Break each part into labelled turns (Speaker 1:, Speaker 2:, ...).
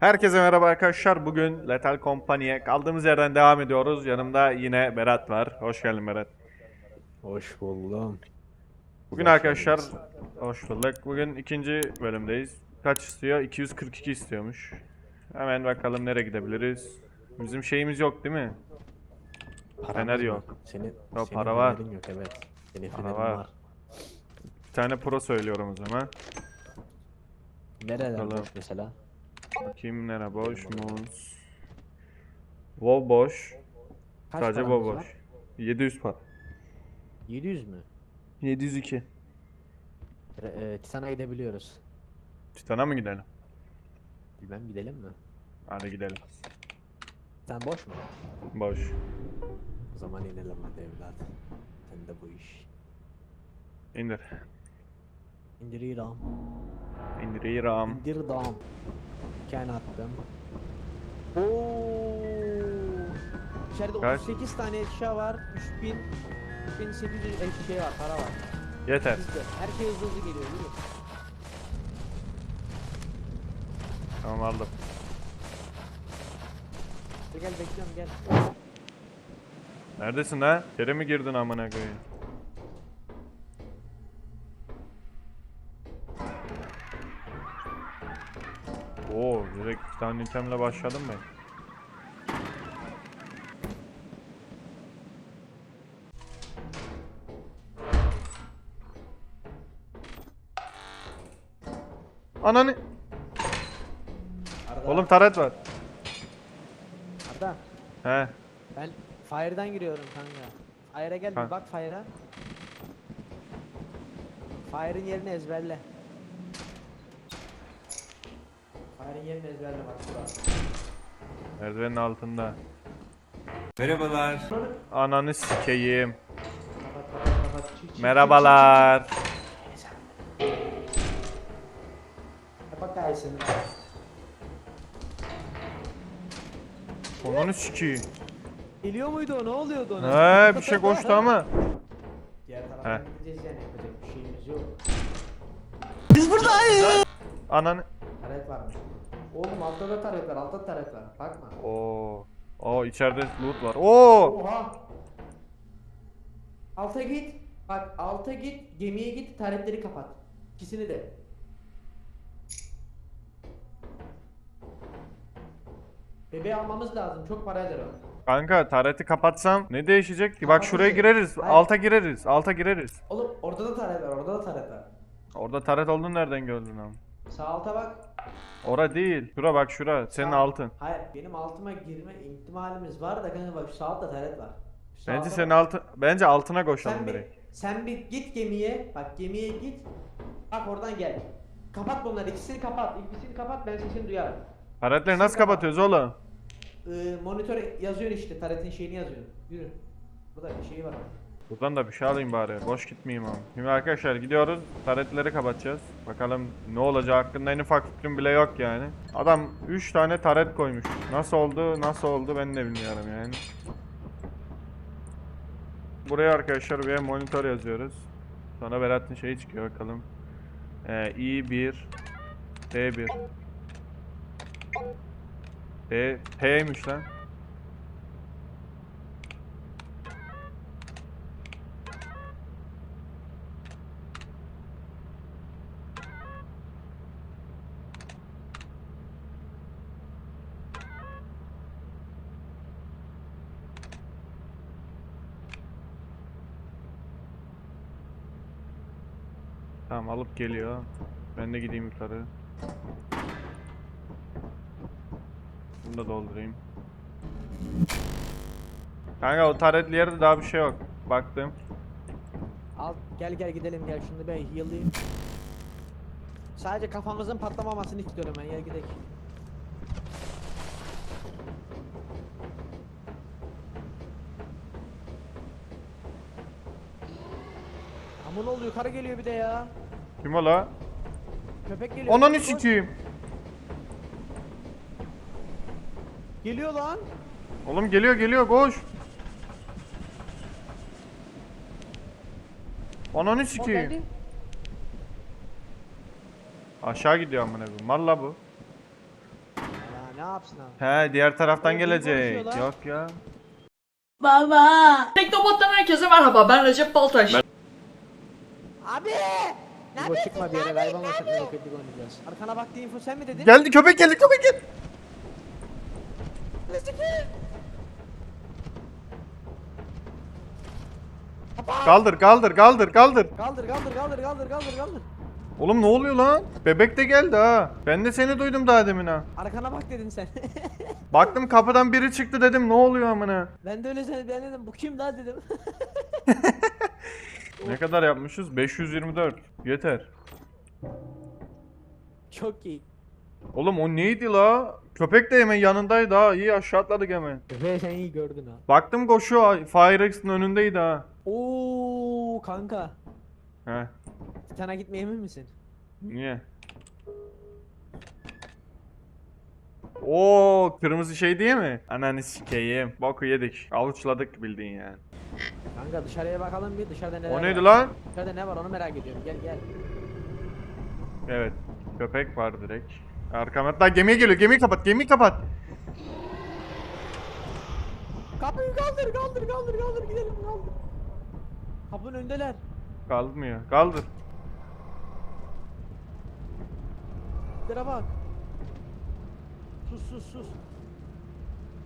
Speaker 1: Herkese merhaba arkadaşlar. Bugün Lethal Company'ye kaldığımız yerden devam ediyoruz. Yanımda yine Berat var. Hoş geldin Berat.
Speaker 2: Hoş buldum.
Speaker 1: Bugün
Speaker 2: Hoş
Speaker 1: arkadaşlar hoş bulduk. Bugün ikinci bölümdeyiz. Kaç istiyor? 242 istiyormuş. Hemen bakalım nereye gidebiliriz. Bizim şeyimiz yok değil mi? Fener yok.
Speaker 2: Senin,
Speaker 1: Yok,
Speaker 2: senin
Speaker 1: para var.
Speaker 2: yok evet. Senin
Speaker 1: Para var.
Speaker 2: var.
Speaker 1: Bir tane pro söylüyorum o zaman.
Speaker 2: Nereler mesela?
Speaker 1: Nere boş muz. Wall boş.
Speaker 2: Kaç
Speaker 1: Sadece
Speaker 2: paramız
Speaker 1: wall boş.
Speaker 2: var?
Speaker 1: 700 para.
Speaker 2: 700 mü?
Speaker 1: 702.
Speaker 2: Re- e, Titan'a gidebiliyoruz.
Speaker 1: Titan'a mı gidelim?
Speaker 2: Bilmem gidelim mi?
Speaker 1: Hadi gidelim.
Speaker 2: Sen boş mu?
Speaker 1: Boş.
Speaker 2: O zaman inelim hadi evlat. Sen de bu iş.
Speaker 1: İndir.
Speaker 2: İndiriyorum.
Speaker 1: İndiriyorum.
Speaker 2: İndirdim. Ken attım. Oo. İçeride
Speaker 1: Kaç?
Speaker 2: 38 tane eşya var. 3000 3800 eş- şey var, para var.
Speaker 1: Yeter.
Speaker 2: Bizde. Her şey hızlı hızlı geliyor. Yürü.
Speaker 1: Tamam aldım.
Speaker 2: Gel bekliyorum gel.
Speaker 1: Neredesin lan? İçeri mi girdin amına koyayım? Oo, direkt bir tane itemle başladım ben. Ananı.
Speaker 2: Arda.
Speaker 1: Oğlum taret var.
Speaker 2: Arda.
Speaker 1: He.
Speaker 2: Ben Fire'dan giriyorum kanka. Fire'a gel bir bak Fire'a. Fire'ın yerini ezberle. Fire'ın yerini ezberle bak şurada.
Speaker 1: Merdivenin altında.
Speaker 3: Merhabalar.
Speaker 1: Ananı sikeyim.
Speaker 2: Kapat kapat kapat. Çık, çık,
Speaker 1: Merhabalar.
Speaker 2: Kapat kaysın.
Speaker 1: Ananı sikeyim.
Speaker 2: Geliyor muydu o? Ne oluyordu ona?
Speaker 1: He bir şey koştu ama.
Speaker 2: Diğer taraftan
Speaker 1: He.
Speaker 2: gideceğiz yani yapacak bir şeyimiz yok.
Speaker 1: Ananı.
Speaker 2: Taret var mı? Oğlum altta da taret var, altta da taret var. Bakma.
Speaker 1: Oo. Oo içeride loot var. Oo.
Speaker 2: Oha! Alta git. Bak alta git, gemiye git, taretleri kapat. İkisini de. Bebeği almamız lazım. Çok para eder o.
Speaker 1: Kanka tareti kapatsam ne değişecek ki? Bak şuraya gireriz.
Speaker 2: Hayır.
Speaker 1: Alta gireriz. Alta gireriz.
Speaker 2: Oğlum orada da taret var, orada da taret var.
Speaker 1: Orada taret olduğunu nereden gördün ama?
Speaker 2: Sağ alta bak.
Speaker 1: Ora değil. Şura bak şura. Senin
Speaker 2: Sağ-
Speaker 1: altın.
Speaker 2: Hayır, benim altıma girme ihtimalimiz var da kanka bak şu altta taret var. Şu
Speaker 1: Bence senin altın. Bence altına koşalım
Speaker 2: Sen bir,
Speaker 1: direkt.
Speaker 2: sen bir git gemiye. Bak gemiye git. Bak oradan gel. Kapat bunları. ikisini kapat. İkisini kapat ben sesini duyarım.
Speaker 1: Taretleri nasıl kapatıyoruz oğlum?
Speaker 2: Ee, monitör yazıyor işte. Taretin şeyini yazıyor. Yürü. Burada bir şey var.
Speaker 1: Buradan da bir şey alayım bari. Boş gitmeyeyim ama. Şimdi arkadaşlar gidiyoruz. Taretleri kapatacağız. Bakalım ne olacağı hakkında en ufak fikrim bile yok yani. Adam 3 tane taret koymuş. Nasıl oldu, nasıl oldu ben de bilmiyorum yani. Buraya arkadaşlar bir monitör yazıyoruz. Sonra Berat'ın şeyi çıkıyor bakalım. Ee, i1 T1 T T'ymiş lan. Tamam alıp geliyor. Ben de gideyim yukarı. Bunu da doldurayım. Kanka o taretli yerde daha bir şey yok. Baktım.
Speaker 2: Al gel gel gidelim gel şunu ben heal'layayım. Sadece kafamızın patlamamasını istiyorum ben gel gidelim. Ama ne oluyor? Karı geliyor bir de ya.
Speaker 1: Kim o la?
Speaker 2: Köpek geliyor.
Speaker 1: Ananı
Speaker 2: Koş,
Speaker 1: sikeyim.
Speaker 2: Geliyor lan.
Speaker 1: Oğlum geliyor geliyor koş. Ananı
Speaker 2: O
Speaker 1: sikeyim.
Speaker 2: geldi.
Speaker 1: Aşağı gidiyor amına koyayım. Mal la bu.
Speaker 2: Ne yapsın abi?
Speaker 1: He diğer taraftan
Speaker 2: Oğlum,
Speaker 1: gelecek.
Speaker 2: konuşuyor lan?
Speaker 1: Yok ya.
Speaker 4: Teknobot'tan herkese merhaba ben Recep Baltaş.
Speaker 2: Abi! Bu çıkma bir yere kaybolmasın ne kötü oynayacağız. Arkana baktı info sen mi dedin?
Speaker 1: Geldi köpek geldi köpek geldi. Kaldır kaldır kaldır kaldır.
Speaker 2: Kaldır kaldır kaldır kaldır kaldır kaldır.
Speaker 1: Oğlum ne oluyor lan? Bebek de geldi ha. Ben de seni duydum daha demin ha.
Speaker 2: Arkana bak dedin sen.
Speaker 1: Baktım kapıdan biri çıktı dedim ne oluyor amına.
Speaker 2: ben de öyle sen ben dedim bu kim lan dedim.
Speaker 1: Ne kadar yapmışız? 524. Yeter.
Speaker 2: Çok iyi.
Speaker 1: Oğlum o neydi la? Köpek de hemen yanındaydı ha. İyi aşağı atladık hemen.
Speaker 2: Ve sen iyi gördün ha.
Speaker 1: Baktım koşuyor. Firex'in önündeydi ha.
Speaker 2: Oo kanka.
Speaker 1: He.
Speaker 2: Titan'a gitmeye emin misin?
Speaker 1: Niye? Oo kırmızı şey değil mi? Ananı sikeyim. Boku yedik. Avuçladık bildiğin yani.
Speaker 2: Kanka dışarıya bakalım bir dışarıda neler
Speaker 1: O
Speaker 2: var.
Speaker 1: neydi lan?
Speaker 2: Dışarıda ne var onu merak ediyorum. Gel gel.
Speaker 1: Evet. Köpek var direkt. Arkama hatta gemiye geliyor. Gemiyi kapat. Gemiyi kapat.
Speaker 2: Kapıyı kaldır kaldır kaldır kaldır gidelim kaldır. Kapının önündeler.
Speaker 1: Kaldırmıyor. Kaldır.
Speaker 2: Lere bak. Sus sus sus.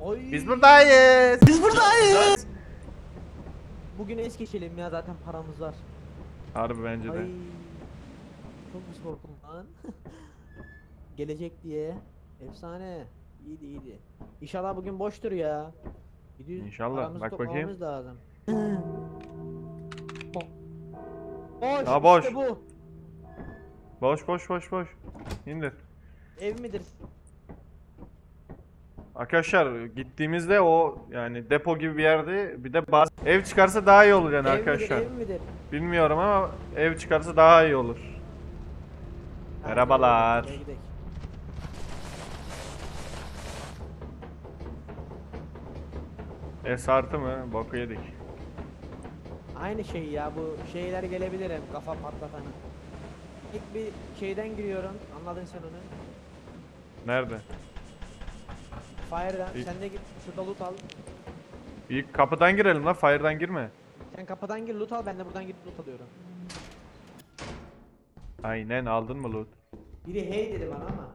Speaker 2: Oy.
Speaker 1: Biz buradayız. Biz buradayız.
Speaker 2: Bugün es geçelim ya zaten paramız var.
Speaker 1: Harbi bence de.
Speaker 2: Ay. Çok pis korktum lan. Gelecek diye. Efsane. İyiydi iyiydi. İnşallah bugün boştur ya. Gidiyoruz,
Speaker 1: İnşallah,
Speaker 2: paramızı
Speaker 1: bak bakayım.
Speaker 2: lazım. boş.
Speaker 1: Ha, boş.
Speaker 2: işte bu.
Speaker 1: Boş boş boş boş. İndir.
Speaker 2: Ev midir?
Speaker 1: Arkadaşlar gittiğimizde o yani depo gibi bir yerde bir de bazı ev çıkarsa daha iyi olur yani
Speaker 2: ev
Speaker 1: arkadaşlar.
Speaker 2: midir? Ev midir?
Speaker 1: Bilmiyorum ama ev çıkarsa daha iyi olur.
Speaker 2: Ha,
Speaker 1: Merhabalar.
Speaker 2: gidelim.
Speaker 1: Es artı mı? Boku yedik.
Speaker 2: Aynı şey ya bu şeyler gelebilir hem kafa patlatanı. İlk bir şeyden giriyorum. Anladın sen onu.
Speaker 1: Nerede?
Speaker 2: Fire'dan. Sen de git şurada loot al.
Speaker 1: İlk kapıdan girelim lan. Fire'dan girme.
Speaker 2: Sen kapıdan gir loot al ben de buradan gidip loot alıyorum.
Speaker 1: Aynen aldın mı loot?
Speaker 2: Biri hey dedi bana ama.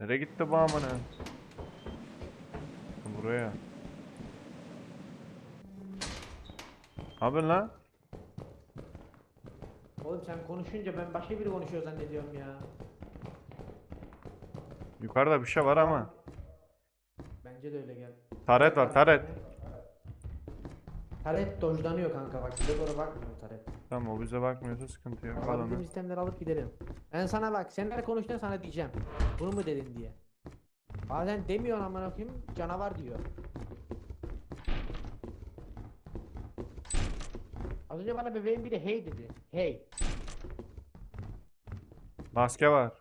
Speaker 1: Nereye gitti bu amına? Buraya. Abi lan?
Speaker 2: Sen konuşunca ben başka biri konuşuyor zannediyorum ya.
Speaker 1: Yukarıda bir şey var ama.
Speaker 2: Bence de öyle gel.
Speaker 1: Taret var taret.
Speaker 2: Taret dojlanıyor kanka bak bize doğru bakmıyor taret.
Speaker 1: Tamam o bize bakmıyorsa sıkıntı yok. Al onu.
Speaker 2: Alabildiğimiz itemleri alıp gidelim. Ben sana bak sen nerede konuştun sana diyeceğim. Bunu mu dedin diye. Bazen demiyor amına koyayım canavar diyor. Az önce bana bebeğin biri hey dedi. Hey.
Speaker 1: Maske var.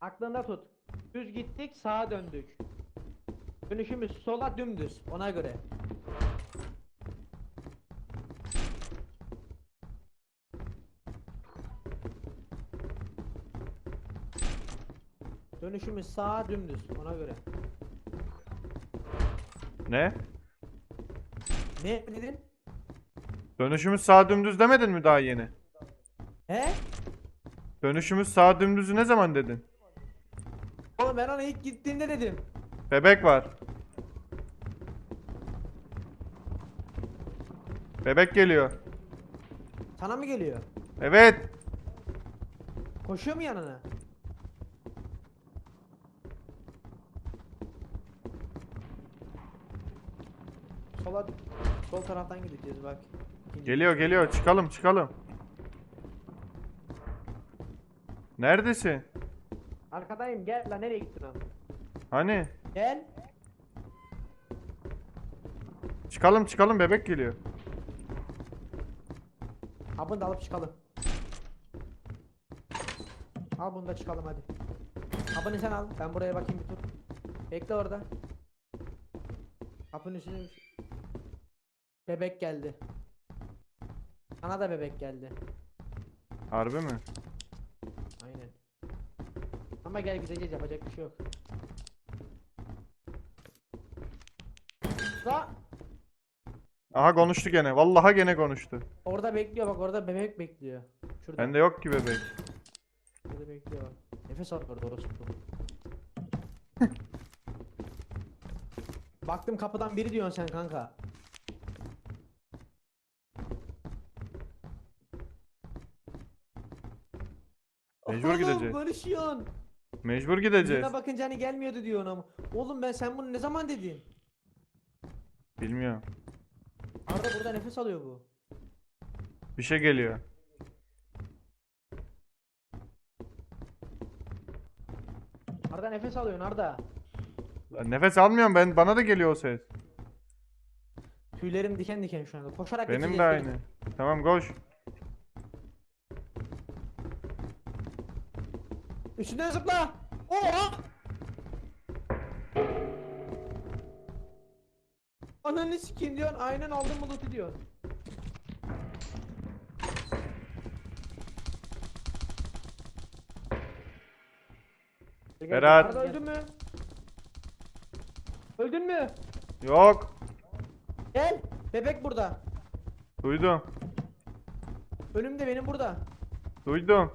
Speaker 2: Aklında tut. Düz gittik sağa döndük. Dönüşümüz sola dümdüz ona göre. Dönüşümüz sağa dümdüz ona göre.
Speaker 1: Ne?
Speaker 2: Ne dedin?
Speaker 1: Dönüşümüz sağ dümdüz demedin mi daha yeni?
Speaker 2: He?
Speaker 1: Dönüşümüz sağ dümdüzü ne zaman dedin?
Speaker 2: Oğlum ben ona ilk gittiğimde dedim.
Speaker 1: Bebek var. Bebek geliyor.
Speaker 2: Sana mı geliyor?
Speaker 1: Evet.
Speaker 2: Koşuyor mu yanına? Sola sol taraftan gideceğiz bak. İkinci-
Speaker 1: Geliyor geliyor. Çıkalım çıkalım. Neredesin?
Speaker 2: Arkadayım gel lan nereye gittin abi?
Speaker 1: Hani?
Speaker 2: Gel.
Speaker 1: Çıkalım çıkalım bebek geliyor.
Speaker 2: Ha bunu da alıp çıkalım. Al bunu da çıkalım hadi. Ha bunu sen al. Ben buraya bakayım bir tur. Bekle orada. Kapının üstüne bir şey- Bebek geldi. Sana da bebek geldi.
Speaker 1: Harbi mi?
Speaker 2: Aynen. Ama gel gideceğiz yapacak bir şey yok. Da
Speaker 1: Aha konuştu gene. Vallahi gene konuştu.
Speaker 2: orada bekliyor bak orada bebek bekliyor. Şurada.
Speaker 1: Bende yok ki bebek.
Speaker 2: Şurada bekliyor. Nefes al orada orası. Baktım kapıdan biri diyorsun sen kanka.
Speaker 1: Mecbur
Speaker 2: Oğlum,
Speaker 1: gideceğiz.
Speaker 2: konuşuyorsun.
Speaker 1: Mecbur gideceğiz.
Speaker 2: Yüzüne bakınca hani gelmiyordu diyorsun ama. Oğlum ben sen bunu ne zaman dedin?
Speaker 1: Bilmiyorum.
Speaker 2: Arda burada nefes alıyor bu.
Speaker 1: Bir şey geliyor.
Speaker 2: Arda nefes alıyorsun Arda.
Speaker 1: Lan Nefes almıyorum ben. Bana da geliyor o ses.
Speaker 2: Tüylerim diken diken şu anda. Koşarak
Speaker 1: Benim de aynı. Tamam koş.
Speaker 2: Üstüne zıpla. Oha! Ananı sikeyim diyorsun. Aynen aldım mı loot'u diyorsun.
Speaker 1: Berat.
Speaker 2: Arda öldün mü? Öldün mü?
Speaker 1: Yok.
Speaker 2: Gel. Bebek burada.
Speaker 1: Duydum.
Speaker 2: Önümde benim burada.
Speaker 1: Duydum.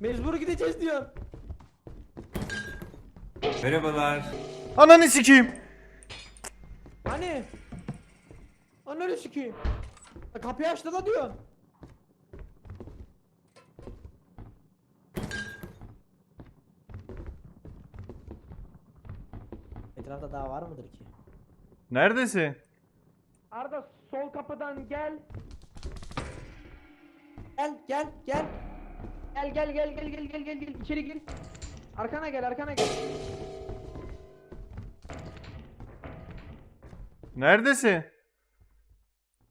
Speaker 2: Mecbur gideceğiz diyorsun.
Speaker 3: Merhabalar.
Speaker 1: Ananı sikeyim.
Speaker 2: Hani? Ananı sikeyim. Ya Kapıyı açtı da diyorsun. Etrafta daha var mıdır ki?
Speaker 1: Neredesin?
Speaker 2: Arda sol kapıdan gel. Gel gel gel. Gel gel gel gel gel gel gel gel içeri gir. Arkana gel arkana gel.
Speaker 1: Neredesin?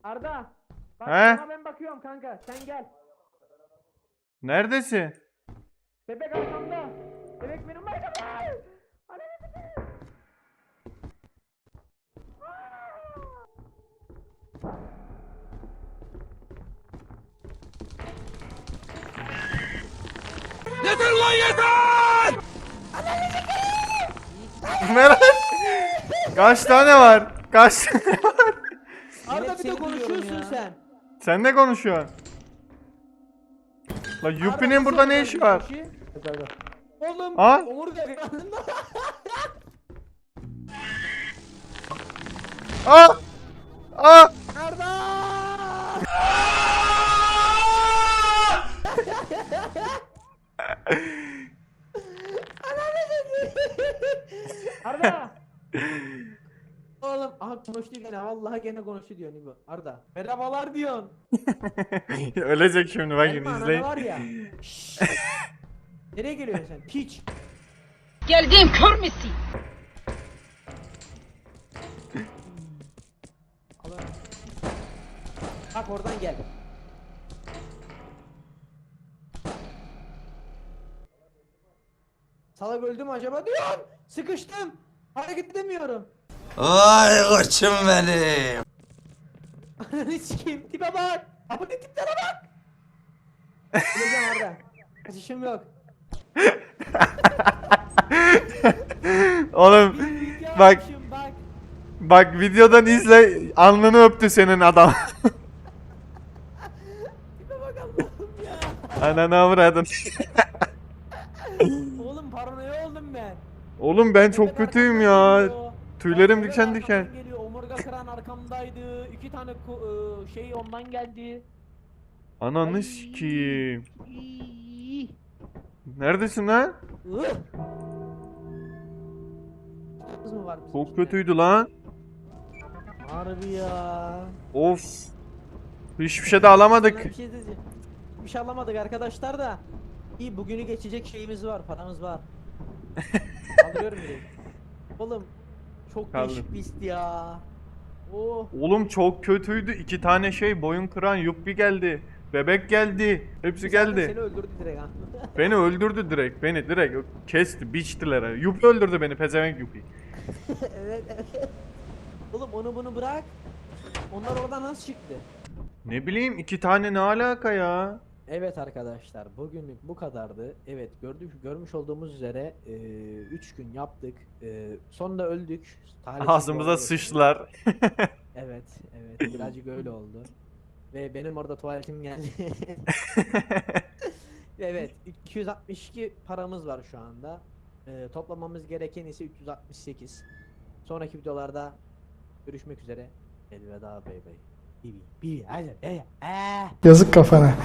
Speaker 2: Arda. Bak
Speaker 1: He?
Speaker 2: sana ben bakıyorum kanka sen gel.
Speaker 1: Neredesin?
Speaker 2: Bebek arkamda. Bebek benim arkamda.
Speaker 1: Merak. Kaç tane var? Kaç tane var?
Speaker 2: Arda bir de konuşuyorsun sen.
Speaker 1: Sen ne konuşuyorsun? La Yuppie'nin burada ne işi var?
Speaker 2: işi? Oğlum
Speaker 1: Aa.
Speaker 2: omurga yanında.
Speaker 1: Aa! Aa!
Speaker 2: Arda! Arda! Oğlum aha konuştu gene vallahi gene konuştu diyor Nibo. Arda. Merhabalar diyorsun.
Speaker 1: Ölecek şimdi bakın
Speaker 2: Elma
Speaker 1: izleyin.
Speaker 2: var ya. Şşş. Nereye geliyorsun sen? Piç.
Speaker 5: Geldiğim kör müsün?
Speaker 2: Bak oradan gel. Salak öldü mü acaba diyorsun. Sıkıştım. Hareket edemiyorum.
Speaker 6: Vay koçum benim.
Speaker 2: Ananı sikeyim. Tipe bak. Abi ne tiplere bak. Öleceğim Arda. Kaçışım yok.
Speaker 1: Oğlum bak
Speaker 2: bak.
Speaker 1: bak videodan izle alnını öptü senin adam.
Speaker 2: Tipe bak Allah'ım ya.
Speaker 1: Ananı avradın.
Speaker 2: Oğlum paranoya oldum ben.
Speaker 1: Oğlum ben çok kötüyüm
Speaker 2: arkamdan
Speaker 1: ya.
Speaker 2: geliyor.
Speaker 1: Tüylerim diken
Speaker 2: arkamdan
Speaker 1: diken.
Speaker 2: Geliyor. Omurga kıran arkamdaydı. İki tane ıı, şey ondan geldi.
Speaker 1: Ananı
Speaker 2: Ay.
Speaker 1: sikeyim.
Speaker 2: İyi.
Speaker 1: Neredesin lan?
Speaker 2: Ih. Kız mı var bizim
Speaker 1: Çok
Speaker 2: içinde?
Speaker 1: kötüydü lan.
Speaker 2: Harbi ya.
Speaker 1: Of. Hiçbir şey de alamadık.
Speaker 2: Sana bir şey diyeceğim. Bir şey alamadık arkadaşlar da. İyi bugünü geçecek şeyimiz var, paramız var. Alıyorum direkt. Oğlum çok
Speaker 1: Kaldı.
Speaker 2: değişik bir his ya. Oh.
Speaker 1: Oğlum çok kötüydü. İki tane şey boyun kıran yuppi geldi. Bebek geldi. Hepsi
Speaker 2: Zaten
Speaker 1: geldi.
Speaker 2: Seni öldürdü direkt ha.
Speaker 1: Beni öldürdü direkt. Beni direkt kesti. Biçtiler. Yuppi öldürdü beni. Pezevenk yuppi.
Speaker 2: evet evet. Oğlum onu bunu bırak. Onlar oradan nasıl çıktı?
Speaker 1: Ne bileyim iki tane ne alaka ya?
Speaker 2: Evet arkadaşlar bugünlük bu kadardı. Evet gördük görmüş olduğumuz üzere 3 gün yaptık. E, sonunda öldük. Talihsiz
Speaker 1: Ağzımıza sıçtılar.
Speaker 2: Evet evet birazcık öyle oldu. Ve benim orada tuvaletim geldi. evet 262 paramız var şu anda. E, toplamamız gereken ise 368. Sonraki videolarda görüşmek üzere. Elveda hadi, eh.
Speaker 7: Yazık kafana.